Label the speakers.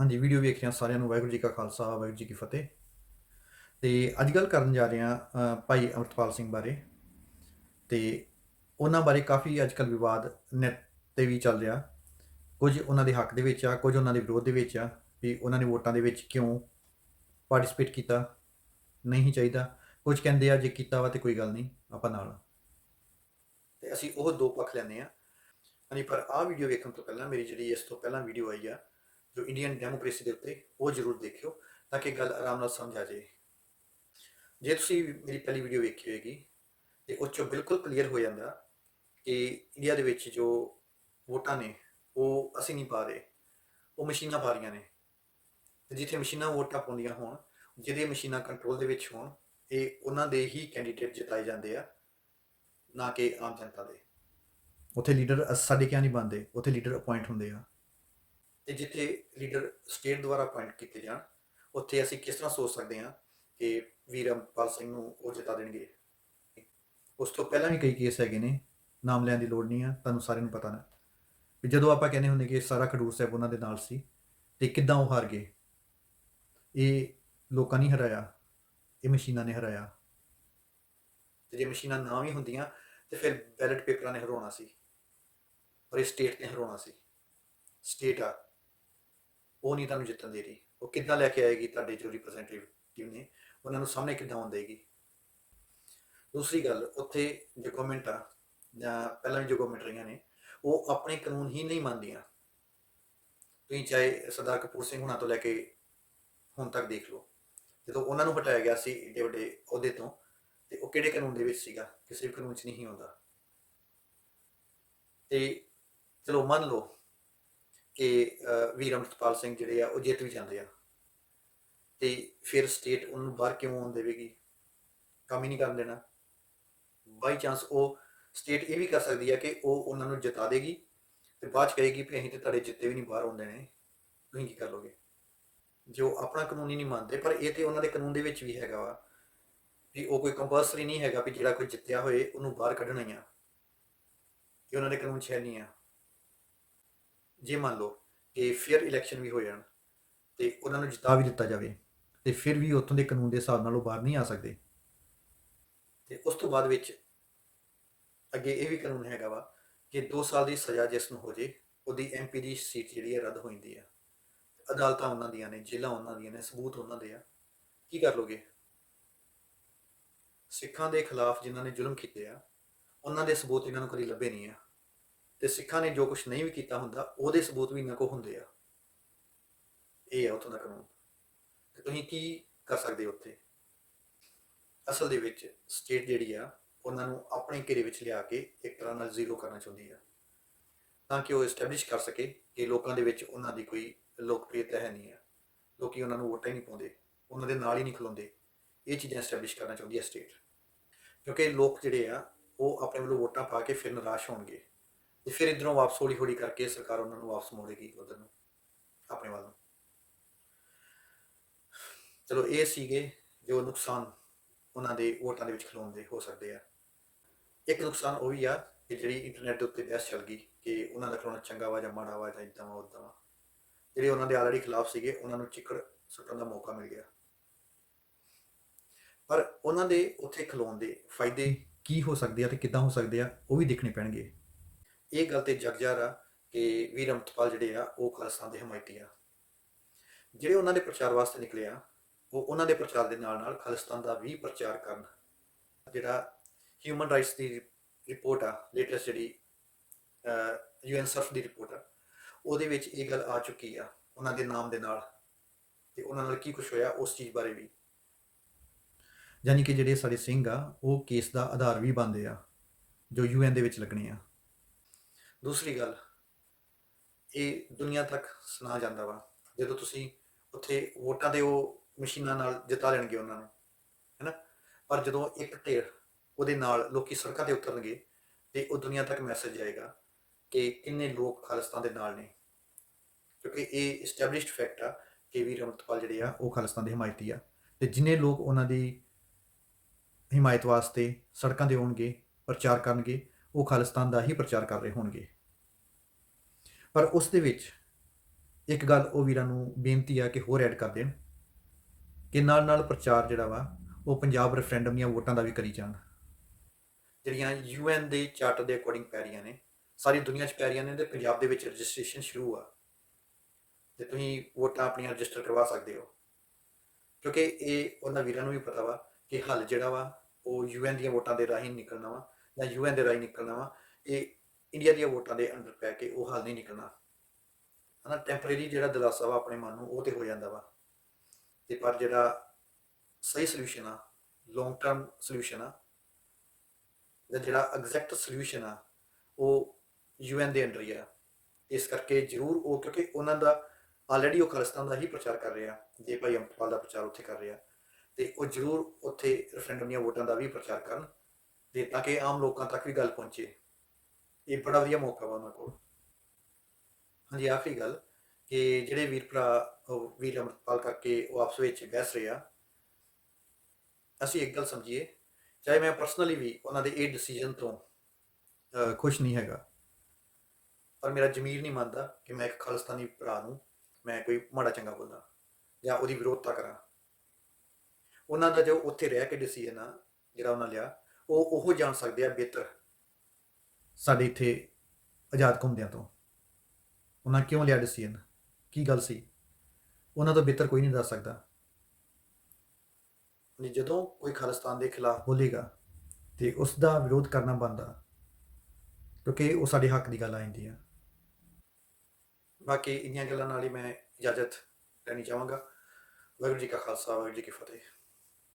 Speaker 1: ਹਾਂਜੀ ਵੀਡੀਓ ਵੇਖ ਰਿਹਾ ਸਾਰਿਆਂ ਨੂੰ, ਵਾਹਿਗੁਰੂ ਜੀ ਕਾ ਖਾਲਸਾ, ਵਾਹਿਗੁਰੂ ਜੀ ਕੀ ਫਤਿਹ। ਤੇ ਅੱਜ ਗੱਲ ਕਰਨ ਜਾ ਰਹੇ ਹਾਂ ਭਾਈ ਅਮਰਤਪਾਲ ਸਿੰਘ ਬਾਰੇ। ਤੇ ਉਹਨਾਂ ਬਾਰੇ ਕਾਫੀ ਅੱਜ ਕੱਲ ਵਿਵਾਦ ਨੈਟ ਤੇ ਵੀ ਚੱਲ ਰਿਹਾ। ਕੁਝ ਉਹਨਾਂ ਦੇ ਹੱਕ ਦੇ ਵਿੱਚ ਆ, ਕੁਝ ਉਹਨਾਂ ਦੇ ਵਿਰੋਧ ਦੇ ਵਿੱਚ ਆ, ਵੀ ਉਹਨਾਂ ਨੇ ਵੋਟਾਂ ਦੇ ਵਿੱਚ ਕਿਉਂ ਪਾਰਟਿਸਿਪੇਟ ਕੀਤਾ? ਨਹੀਂ ਚਾਹੀਦਾ। ਕੁਝ ਕਹਿੰਦੇ ਆ, ਜੇ ਕੀਤਾ ਵਾ ਤੇ ਕੋਈ ਗੱਲ ਨਹੀਂ, ਆਪਾਂ ਨਾਲ ਆ। ਤੇ ਅਸੀਂ ਉਹ ਦੋ ਪੱਖ ਲੈਂਦੇ ਆ। ਹਾਂਜੀ, ਪਰ ਆਹ ਵੀਡੀਓ ਵੇਖਣ ਤੋਂ ਪਹਿਲਾਂ ਮੇਰੀ ਜਿਹੜੀ ਇਸ ਤੋਂ ਪਹਿਲਾਂ ਵੀਡੀਓ ਆਈ ਆ ਜੋ ਇੰਡੀਅਨ ਡੈਮੋਕ੍ਰੇਸੀ ਦੇ ਉੱਤੇ, ਉਹ ਜ਼ਰੂਰ ਦੇਖਿਓ ਤਾਂ ਕਿ ਗੱਲ ਆਰਾਮ ਨਾਲ ਸਮਝ ਆ ਜਾਏ। ਜੇ ਤੁਸੀਂ ਮੇਰੀ ਪਹਿਲੀ ਵੀਡੀਓ ਵੇਖੀ ਹੋਏਗੀ, ਤੇ ਉਹ 'ਚੋਂ ਬਿਲਕੁਲ ਕਲੀਅਰ ਹੋ ਜਾਂਦਾ ਕਿ ਇੰਡੀਆ ਦੇ ਵਿੱਚ ਜੋ ਵੋਟਾਂ ਨੇ, ਉਹ ਅਸੀਂ ਨਹੀਂ ਪਾ ਰਹੇ। ਉਹ ਮਸ਼ੀਨਾਂ ਪਾ ਰਹੀਆਂ ਨੇ। ਜਿੱਥੇ ਮਸ਼ੀਨਾਂ ਵੋਟਾਂ ਪਾਉਂਦੀਆਂ ਹੋਣ, ਜਿਹਦੇ ਮਸ਼ੀਨਾਂ ਕੰਟਰੋਲ ਦੇ ਵਿੱਚ ਹੋਣ, ਇਹ ਉਹਨਾਂ ਦੇ ਹੀ ਕੈਂਡੀਡੇਟ ਜਿਤਾਏ ਜਾਂਦੇ ਆ, ਨਾ ਕਿ ਆਮ ਜਨਤਾ ਦੇ। ਉੱਥੇ ਲੀਡਰ ਸਾਡੇ ਕਿਆ ਨਹੀਂ ਬੰਦੇ ਉੱਥੇ ਲੀਡਰ ਅਪਾਇੰਟ ਹੁੰਦੇ ਆ। ਤੇ ਜਿੱਥੇ ਲੀਡਰ ਸਟੇਟ ਦੁਆਰਾ ਅਪਾਇੰਟ ਕੀਤੇ ਜਾਣ, ਉੱਥੇ ਅਸੀਂ ਕਿਸ ਤਰ੍ਹਾਂ ਸੋਚ ਸਕਦੇ ਹਾਂ ਕਿ ਵੀਰ ਅਮਰਪਾਲ ਸਿੰਘ ਨੂੰ ਉਹ ਜਿਤਾ ਦੇਣਗੇ? ਉਸ ਤੋਂ ਪਹਿਲਾਂ ਵੀ ਕਈ ਕੇਸ ਹੈਗੇ ਨੇ, ਨਾਮ ਲੈਣ ਦੀ ਲੋੜ ਨਹੀਂ ਆ, ਤੁਹਾਨੂੰ ਸਾਰਿਆਂ ਨੂੰ ਪਤਾ ਨਾ। ਵੀ ਜਦੋਂ ਆਪਾਂ ਕਹਿੰਦੇ ਹੁੰਦੇ ਕਿ ਸਾਰਾ ਖਡੂਰ ਸਾਹਿਬ ਉਹਨਾਂ ਦੇ ਨਾਲ ਸੀ, ਤੇ ਕਿੱਦਾਂ ਉਹ ਹਾਰ ਗਏ? ਇਹ ਲੋਕਾਂ ਨਹੀਂ ਹਰਾਇਆ, ਇਹ ਮਸ਼ੀਨਾਂ ਨੇ ਹਰਾਇਆ। ਤੇ ਜੇ ਮਸ਼ੀਨਾਂ ਨਾ ਵੀ ਹੁੰਦੀਆਂ, ਤੇ ਫਿਰ ਬੈਲਟ ਪੇਪਰਾਂ ਨੇ ਹਰਾਉਣਾ ਸੀ। ਔਰ ਇਹ ਸਟੇਟ ਨੇ ਹਰਾਉਣਾ ਸੀ। ਸਟੇਟ ਆ। ਉਹ ਨਹੀਂ ਤੁਹਾਨੂੰ ਜਿੱਤਣ ਦੇ ਰਹੀ। ਉਹ ਕਿੱਦਾਂ ਲੈ ਕੇ ਆਏਗੀ ਤੁਹਾਡੇ ਜੋ ਰਿਪਰੈਜ਼ੈਂਟੇਟਿਵ ਨੇ, ਉਹਨਾਂ ਨੂੰ ਸਾਹਮਣੇ ਕਿੱਦਾਂ ਆਉਣ ਦੂਸਰੀ ਗੱਲ, ਉੱਥੇ ਜੋ ਗਵਰਨਮੈਂਟ ਆ, ਜਾਂ ਪਹਿਲਾਂ ਜੋ ਗਵਰਨਮੈਂਟ ਰਹੀਆਂ ਨੇ, ਉਹ ਆਪਣੇ ਕਾਨੂੰਨ ਹੀ ਨਹੀਂ ਮੰਨਦੀਆਂ। ਤੁਸੀਂ ਚਾਹੇ ਸਰਦਾਰ ਕਪੂਰ ਸਿੰਘ ਹੁਣਾਂ ਤੋਂ ਲੈ ਕੇ ਹੁਣ ਤੱਕ ਦੇਖ ਲਓ। ਜਦੋਂ ਉਹਨਾਂ ਨੂੰ ਹਟਾਇਆ ਗਿਆ ਸੀ ਏਡੇ ਵੱਡੇ ਅਹੁਦੇ ਤੋਂ, ਤੇ ਉਹ ਕਿਹੜੇ ਕਾਨੂੰਨ ਦੇ ਵਿੱਚ ਸੀਗਾ? ਕਿਸੇ ਵੀ ਕਾਨੂੰਨ 'ਚ ਨਹੀਂ ਹੁੰਦਾ ਤੇ ਚਲੋ ਮੰਨ ਲਓ ਕਿ ਵੀਰ ਅਮਰਤਪਾਲ ਸਿੰਘ ਜਿਹੜੇ ਆ, ਉਹ ਜਿੱਤ ਵੀ ਜਾਂਦੇ ਆ। ਤੇ ਫਿਰ ਸਟੇਟ ਉਹਨੂੰ ਬਾਹਰ ਕਿਉਂ ਆਉਣ ਦੇਵੇਗੀ? ਕੰਮ ਹੀ ਨਹੀਂ ਕਰਨ ਦੇਣਾ। ਬਾਈ ਚਾਂਸ ਉਹ ਸਟੇਟ ਇਹ ਵੀ ਕਰ ਸਕਦੀ ਹੈ ਕਿ ਉਹ ਉਹਨਾਂ ਨੂੰ ਜਿਤਾ ਦੇਗੀ ਤੇ ਬਾਅਦ ਚ ਕਹੇਗੀ ਵੀ ਅਸੀਂ ਤੇ ਤੁਹਾਡੇ ਜਿੱਤੇ ਵੀ ਨਹੀਂ, ਬਾਹਰ ਆਉਂਦੇ ਨੇ ਤੁਸੀਂ ਕੀ ਕਰ ਲੋਗੇ? ਜੋ ਆਪਣਾ ਕਾਨੂੰਨ ਹੀ ਨਹੀਂ ਮੰਨਦੇ, ਪਰ ਇਹ ਤੇ ਉਹਨਾਂ ਦੇ ਕਾਨੂੰਨ ਦੇ ਵਿੱਚ ਵੀ ਹੈਗਾ ਵਾ ਵੀ ਉਹ ਕੋਈ ਕੰਪਲਸਰੀ ਨਹੀਂ ਹੈਗਾ ਵੀ ਜਿਹੜਾ ਕੋਈ ਜਿੱਤਿਆ ਹੋਏ ਉਹਨੂੰ ਬਾਹਰ ਕੱਢਣਾ ਹੀ ਆ। ਇਹ ਉਹਨਾਂ ਦੇ ਕਾਨੂੰਨ 'ਚ ਹੈ ਨਹੀਂ ਆ। ਜੇ ਮੰਨ ਲਓ ਕਿ ਫੇਅਰ ਇਲੈਕਸ਼ਨ ਵੀ ਹੋ ਜਾਣ ਤੇ ਉਹਨਾਂ ਨੂੰ ਜਿਤਾ ਵੀ ਦਿੱਤਾ ਜਾਵੇ ਤੇ ਫਿਰ ਵੀ ਉੱਥੋਂ ਦੇ ਕਾਨੂੰਨ ਦੇ ਹਿਸਾਬ ਨਾਲ ਉਹ ਬਾਹਰ ਨਹੀਂ ਆ ਸਕਦੇ। ਤੇ ਉਸ ਤੋਂ ਬਾਅਦ ਵਿੱਚ ਅੱਗੇ ਇਹ ਵੀ ਕਾਨੂੰਨ ਹੈਗਾ ਵਾ ਕਿ 2 ਸਾਲ ਦੀ ਸਜ਼ਾ ਜਿਸ ਨੂੰ ਹੋ ਜੇ, ਉਹਦੀ ਐਮਪੀ ਦੀ ਸੀਟ ਜਿਹੜੀ ਹੈ ਰੱਦ ਹੋ ਜਾਂਦੀ ਆ। ਅਦਾਲਤਾਂ ਉਹਨਾਂ ਦੀਆਂ ਨੇ, ਜੇਲ੍ਹਾਂ ਉਹਨਾਂ ਦੀਆਂ ਨੇ, ਸਬੂਤ ਉਹਨਾਂ ਦੇ ਆ। ਕੀ ਕਰ ਲੋਗੇ? ਸਿੱਖਾਂ ਦੇ ਖਿਲਾਫ ਜਿਨ੍ਹਾਂ ਨੇ ਜ਼ੁਲਮ ਕੀਤੇ ਆ, ਉਹਨਾਂ ਦੇ ਸਬੂਤ ਇਹਨਾਂ ਨੂੰ ਕਦੀ ਲੱਭੇ ਨਹੀਂ ਆ। ਤੇ ਸਿੱਖਾਂ ਨੇ ਜੋ ਕੁਝ ਨਹੀਂ ਵੀ ਕੀਤਾ ਹੁੰਦਾ, ਉਹਦੇ ਸਬੂਤ ਵੀ ਇਹਨਾਂ ਕੋਲ ਹੁੰਦੇ ਆ। ਇਹ ਆ ਉੱਥੋਂ ਦਾ ਕਾਨੂੰਨ। ਤੇ ਤੁਸੀਂ ਕੀ ਕਰ ਸਕਦੇ ਹੋ ਉੱਥੇ? ਅਸਲ ਦੇ ਵਿੱਚ ਸਟੇਟ ਜਿਹੜੀ ਆ, ਉਹਨਾਂ ਨੂੰ ਆਪਣੇ ਘੇਰੇ ਵਿੱਚ ਲਿਆ ਕੇ ਇੱਕ ਤਰ੍ਹਾਂ ਨਾਲ ਜ਼ੀਰੋ ਕਰਨਾ ਚਾਹੁੰਦੀ ਆ। ਤਾਂ ਕਿ ਉਹ ਐਸਟੈਬਲਿਸ਼ ਕਰ ਸਕੇ ਕਿ ਲੋਕਾਂ ਦੇ ਵਿੱਚ ਉਹਨਾਂ ਦੀ ਕੋਈ ਲੋਕਪ੍ਰਿਯਤਾ ਹੈ ਨਹੀਂ ਆ। ਲੋਕੀ ਉਹਨਾਂ ਨੂੰ ਵੋਟਾਂ ਹੀ ਨਹੀਂ ਪਾਉਂਦੇ, ਉਹਨਾਂ ਦੇ ਨਾਲ ਹੀ ਨਹੀਂ ਖਲੋਂਦੇ। ਇਹ ਚੀਜ਼ਾਂ ਐਸਟੈਬਲਿਸ਼ ਕਰਨਾ ਚਾਹੁੰਦੀ ਹੈ ਸਟੇਟ ਕਿਉਂਕਿ ਲੋਕ ਜਿਹੜੇ ਆ, ਉਹ ਆਪਣੇ ਵੱਲੋਂ ਵੋਟਾਂ ਪਾ ਕੇ ਫਿਰ ਨਿਰਾਸ਼ ਹੋਣਗੇ। ਤੇ ਫਿਰ ਇਧਰੋਂ ਵਾਪਸ ਹੌਲੀ ਹੌਲੀ ਕਰਕੇ ਸਰਕਾਰ ਉਹਨਾਂ ਨੂੰ ਵਾਪਸ ਮੋੜੇਗੀ ਉਧਰ ਨੂੰ, ਆਪਣੇ ਵੱਲ ਨੂੰ। ਚਲੋ ਇਹ ਸੀਗੇ ਜੋ ਨੁਕਸਾਨ ਉਹਨਾਂ ਦੇ ਵੋਟਾਂ ਦੇ ਵਿੱਚ ਖਲੋਣ ਦੇ ਹੋ ਸਕਦੇ ਆ। ਇੱਕ ਨੁਕਸਾਨ ਉਹ ਵੀ ਆ ਕਿ ਜਿਹੜੀ ਇੰਟਰਨੈਟ ਦੇ ਉੱਤੇ ਬਹਿਸ ਚੱਲ ਗਈ ਕਿ ਉਹਨਾਂ ਦਾ ਖਲੋਣਾ ਚੰਗਾ ਵਾ ਜਾਂ ਮਾੜਾ ਵਾ ਜਾਂ ਇਦਾਂ ਵਾ ਉਦਾਂ ਵਾ। ਜਿਹੜੇ ਉਹਨਾਂ ਦੇ ਆਲਰੇਡੀ ਖਿਲਾਫ ਸੀਗੇ, ਉਹਨਾਂ ਨੂੰ ਚਿੱਕੜ ਸੁੱਟਣ ਦਾ ਮੌਕਾ ਮਿਲ ਗਿਆ। ਪਰ ਉਹਨਾਂ ਦੇ ਉੱਥੇ ਖਲੋਣ ਦੇ ਫਾਇਦੇ ਕੀ ਹੋ ਸਕਦੇ ਆ ਤੇ ਕਿੱਦਾਂ ਹੋ ਸਕਦੇ ਆ, ਉਹ ਵੀ ਦੇਖਣੇ ਪੈਣਗੇ। ਇਹ ਗੱਲ ਤੇ ਜਗਜਾਰ ਆ ਕਿ ਵੀਰ ਅਮਰਤਪਾਲ ਜਿਹੜੇ ਆ, ਉਹ ਖਾਲਸਾ ਦੇ ਹਮਾਇਤੀ ਆ। ਜਿਹੜੇ ਉਹਨਾਂ ਦੇ ਪ੍ਰਚਾਰ ਵਾਸਤੇ ਨਿਕਲੇ ਆ, ਉਹ ਉਹਨਾਂ ਦੇ ਪ੍ਰਚਾਰ ਦੇ ਨਾਲ ਨਾਲ ਖਾਲਿਸਤਾਨ ਦਾ ਵੀ ਪ੍ਰਚਾਰ ਕਰਨ। ਜਿਹੜਾ ਹਿਊਮਨ ਰਾਈਟਸ ਦੀ ਰਿਪੋਰਟ ਆ ਲੇਟੈਸਟ ਜਿਹੜੀ ਯੂਐਨ ਸਰਫ ਦੀ ਰਿਪੋਰਟ ਆ, ਉਹਦੇ ਵਿੱਚ ਇਹ ਗੱਲ ਆ ਚੁੱਕੀ ਆ, ਉਹਨਾਂ ਦੇ ਨਾਮ ਦੇ ਨਾਲ। ਤੇ ਉਹਨਾਂ ਨਾਲ ਕੀ ਕੁਝ ਹੋਇਆ, ਉਸ ਚੀਜ਼ ਬਾਰੇ ਵੀ। ਯਾਨੀ ਕਿ ਜਿਹੜੇ ਸਾਡੇ ਸਿੰਘ ਆ, ਉਹ ਕੇਸ ਦਾ ਆਧਾਰ ਵੀ ਬਣਦੇ ਆ, ਜੋ ਯੂਐਨ ਦੇ ਵਿੱਚ ਲੱਗਣੇ ਆ। ਦੂਸਰੀ ਗੱਲ, ਇਹ ਦੁਨੀਆ ਤੱਕ ਸੁਣਾ ਜਾਂਦਾ ਵਾ, ਜਦੋਂ ਤੁਸੀਂ ਉੱਥੇ ਵੋਟਾਂ ਦੇ ਉਹ ਮਸ਼ੀਨਾਂ ਨਾਲ ਜਿਤਾ ਲੈਣਗੇ ਉਹਨਾਂ ਨੂੰ, ਹੈਨਾ? ਪਰ ਜਦੋਂ ਇੱਕ ਢੇਰ ਉਹਦੇ ਨਾਲ ਲੋਕੀ ਸੜਕਾਂ ਤੇ ਉਤਰਨਗੇ ਤੇ ਉਹ ਦੁਨੀਆ ਤੱਕ ਮੈਸੇਜ ਜਾਏਗਾ ਕਿ ਕਿੰਨੇ ਲੋਕ ਖਾਲਿਸਤਾਨ ਦੇ ਨਾਲ ਨੇ। ਕਿਉਂਕਿ ਇਹ ਐਸਟੈਬਲਿਸ਼ਡ ਫੈਕਟ ਆ ਕਿ ਵੀਰ ਅਮਰਤਪਾਲ ਜਿਹੜੇ ਆ, ਉਹ ਖਾਲਿਸਤਾਨ ਦੇ ਹਮਾਇਤੀ ਆ ਤੇ ਜਿੰਨੇ ਲੋਕ ਉਹਨਾਂ ਦੀ ਹਿਮਾਇਤ ਵਾਸਤੇ ਸੜਕਾਂ ਤੇ ਆਉਣਗੇ, ਪ੍ਰਚਾਰ ਕਰਨਗੇ ਉਹ ਖਾਲਿਸਤਾਨ ਦਾ ਹੀ ਪ੍ਰਚਾਰ ਕਰ ਰਹੇ ਹੋਣਗੇ। ਪਰ ਉਸ ਦੇ ਵਿੱਚ ਇੱਕ ਗੱਲ ਉਹ ਵੀਰਾਂ ਨੂੰ ਬੇਨਤੀ ਆ ਕਿ ਹੋਰ ਐਡ ਕਰ ਦੇਣ ਕਿ ਨਾਲ ਨਾਲ ਪ੍ਰਚਾਰ ਜਿਹੜਾ ਵਾ, ਉਹ ਪੰਜਾਬ ਰੈਫਰੈਂਡਮ ਦੀਆਂ ਵੋਟਾਂ ਦਾ ਵੀ ਕਰੀ ਜਾਣ। ਜਿਹੜੀਆਂ ਯੂਐਨ ਦੇ ਚਾਰਟਰ ਦੇ ਅਕੋਰਡਿੰਗ ਪੈ ਰਹੀਆਂ ਨੇ, ਸਾਰੀ ਦੁਨੀਆ 'ਚ ਪੈ ਰਹੀਆਂ ਨੇ ਤੇ ਪੰਜਾਬ ਦੇ ਵਿੱਚ ਰਜਿਸਟ੍ਰੇਸ਼ਨ ਸ਼ੁਰੂ ਆ। ਤੇ ਤੁਸੀਂ ਵੋਟਾਂ ਆਪਣੀਆਂ ਰਜਿਸਟਰ ਕਰਵਾ ਸਕਦੇ ਹੋ। ਕਿਉਂਕਿ ਇਹ ਉਹਨਾਂ ਵੀਰਾਂ ਨੂੰ ਵੀ ਪਤਾ ਵਾ ਕਿ ਹੱਲ ਜਿਹੜਾ ਵਾ, ਉਹ ਯੂਐਨ ਦੀਆਂ ਵੋਟਾਂ ਦੇ ਰਾਹੀਂ ਨਿਕਲਣਾ ਵਾ। ਜਾਂ ਯੂਐਨ ਦੇ ਰਾਹੀਂ ਨਿਕਲਣਾ ਵਾ, ਇਹ ਇੰਡੀਆ ਦੀਆਂ ਵੋਟਾਂ ਦੇ ਅੰਡਰ ਪੈ ਕੇ ਉਹ ਹੱਲ ਨਹੀਂ ਨਿਕਲਣਾ। ਹਨਾ ਟੈਂਪਰੇਰੀ ਜਿਹੜਾ ਦਿਲਾਸਾ ਵਾ ਆਪਣੇ ਮਨ ਨੂੰ, ਉਹ ਤੇ ਹੋ ਜਾਂਦਾ ਵਾ। ਤੇ ਪਰ ਜਿਹੜਾ ਸਹੀ ਸੋਲੂਸ਼ਨ ਆ ਲੌਂਗ ਟਰਮ ਸੋਲੂਸ਼ਨ ਆ ਜਿਹੜਾ ਐਗਜ਼ੈਕਟ ਸੋਲੂਸ਼ਨ ਆ, ਉਹ ਯੂਐਨ ਦੇ ਅੰਡਰ ਹੀ ਆ। ਇਸ ਕਰਕੇ ਜ਼ਰੂਰ ਉਹ, ਕਿਉਂਕਿ ਉਹਨਾਂ ਦਾ ਆਲਰੇਡੀ ਉਹ ਖਾਲਿਸਤਾਨ ਦਾ ਹੀ ਪ੍ਰਚਾਰ ਕਰ ਰਿਹਾ, ਜੇ ਭਾਈ ਅੰਮ੍ਰਿਤਪਾਲ ਦਾ ਪ੍ਰਚਾਰ ਉੱਥੇ ਕਰ ਰਿਹਾ, ਤੇ ਉਹ ਜ਼ਰੂਰ ਉੱਥੇ ਰੈਫਰੈਂਡਮ ਦੀਆਂ ਵੋਟਾਂ ਦਾ ਵੀ ਪ੍ਰਚਾਰ ਕਰਨ। ਤੇ ਤਾਂ ਕਿ ਆਮ ਲੋਕਾਂ ਤੱਕ ਵੀ ਗੱਲ ਪਹੁੰਚੇ। ਇਹ ਬੜਾ ਵਧੀਆ ਮੌਕਾ ਵਾ ਉਹਨਾਂ ਕੋਲ। ਹਾਂਜੀ, ਆਖਰੀ ਗੱਲ ਕਿ ਜਿਹੜੇ ਵੀਰ ਭਰਾ ਵੀਰ ਅੰਮ੍ਰਿਤਪਾਲ ਕਰਕੇ ਉਹ ਆਪਸ ਵਿੱਚ ਬਹਿਸ ਰਿਹਾ ਅਸੀਂ ਇੱਕ ਗੱਲ ਸਮਝੀਏ, ਚਾਹੇ ਮੈਂ ਪਰਸਨਲੀ ਵੀ ਉਹਨਾਂ ਦੇ ਇਹ ਡਿਸੀਜਨ ਤੋਂ ਖੁਸ਼ ਨਹੀਂ ਹੈਗਾ, ਪਰ ਮੇਰਾ ਜ਼ਮੀਰ ਨਹੀਂ ਮੰਨਦਾ ਕਿ ਮੈਂ ਇੱਕ ਖਾਲਿਸਤਾਨੀ ਭਰਾ ਨੂੰ ਮੈਂ ਕੋਈ ਮਾੜਾ ਚੰਗਾ ਬੋਲਾਂ ਜਾਂ ਉਹਦੀ ਵਿਰੋਧਤਾ ਕਰਾਂ। ਉਹਨਾਂ ਦਾ ਜੋ ਉੱਥੇ ਰਹਿ ਕੇ ਡਿਸੀਜਨ ਆ, ਜਿਹੜਾ ਉਹਨਾਂ ਲਿਆ ਉਹ ਉਹ ਜਾਣ ਸਕਦੇ ਆ ਬਿਹਤਰ ਸਾਡੇ ਇੱਥੇ ਆਜ਼ਾਦ ਘੁੰਮਦਿਆਂ ਤੋਂ। ਉਹਨਾਂ ਕਿਉਂ ਲਿਆ ਡਿਸੀਜਨ ਕੀ ਗੱਲ ਸੀ? ਉਹਨਾਂ ਤੋਂ ਬਿਹਤਰ ਕੋਈ ਨਹੀਂ ਦੱਸ ਸਕਦਾ। ਨਹੀਂ ਜਦੋਂ ਕੋਈ ਖਾਲਿਸਤਾਨ ਦੇ ਖਿਲਾਫ ਬੋਲੇਗਾ ਤੇ ਉਸ ਦਾ ਵਿਰੋਧ ਕਰਨਾ ਬਣਦਾ ਕਿਉਂਕਿ ਉਹ ਸਾਡੇ ਹੱਕ ਦੀ ਗੱਲ ਆ ਜਾਂਦੀ ਆ। ਬਾਕੀ ਇੰਨੀਆਂ ਗੱਲਾਂ ਨਾਲ ਹੀ ਮੈਂ ਇਜਾਜ਼ਤ ਲੈਣੀ ਚਾਹਾਂਗਾ। ਵਾਹਿਗੁਰੂ ਜੀ ਕਾ ਖਾਲਸਾ ਵਾਹਿਗੁਰੂ ਜੀ ਕੀ ਫਤਿਹ।